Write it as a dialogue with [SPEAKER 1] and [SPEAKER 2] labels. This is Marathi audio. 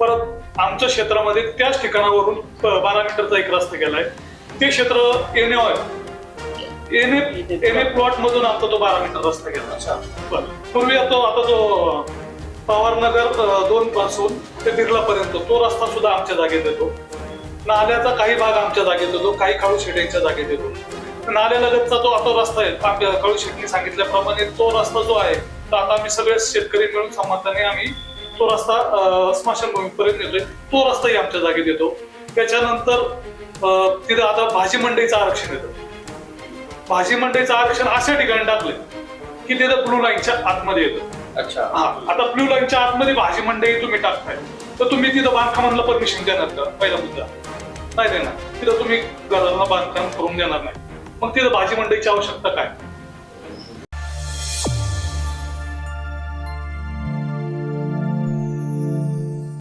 [SPEAKER 1] परत आमच्या क्षेत्रामध्ये त्याच ठिकाणावरून बारा मीटरचा एक रस्ता गेलाय. ते क्षेत्र N N N A plot मधून आता तो बारा मीटर रस्ता गेला. बरं. पूर्वी तो आता जो पवारनगर दोन पासून ते बिर्ला पर्यंत तो रस्ता सुद्धा आमच्या जागेत येतो. नाल्याचा काही भाग आमच्या जागेत येतो काही काळू शेट्यांच्या जागेत येतो. नाल्यालगतचा तो आता रस्ता आहे. आपल्या काळू शेट्टी सांगितल्याप्रमाणे तो रस्ता जो आहे तर आता आम्ही सगळे शेतकरी मिळून समाधाने आम्ही तो रस्ता स्मशानभूमीपर्यंत नेतोय. तो रस्ताही आमच्या जागेत येतो. त्याच्यानंतर तिथं आता भाजी मंडईचं आरक्षण येतं. भाजी मंडईचं आरक्षण अशा ठिकाणी टाकलंय की तिथं ब्लू लाईनच्या आतमध्ये येतं.
[SPEAKER 2] अच्छा.
[SPEAKER 1] हा आता ब्लू लाईनच्या आतमध्ये भाजी मंडई तुम्ही टाकताय. तर तुम्ही तिथं बांधकामाला परमिशन देणार का? पहिला मुद्दा. नाही देणार. तिथं तुम्ही घराला बांधकाम करून देणार नाही. मग तिथं भाजी मंडईची आवश्यकता काय?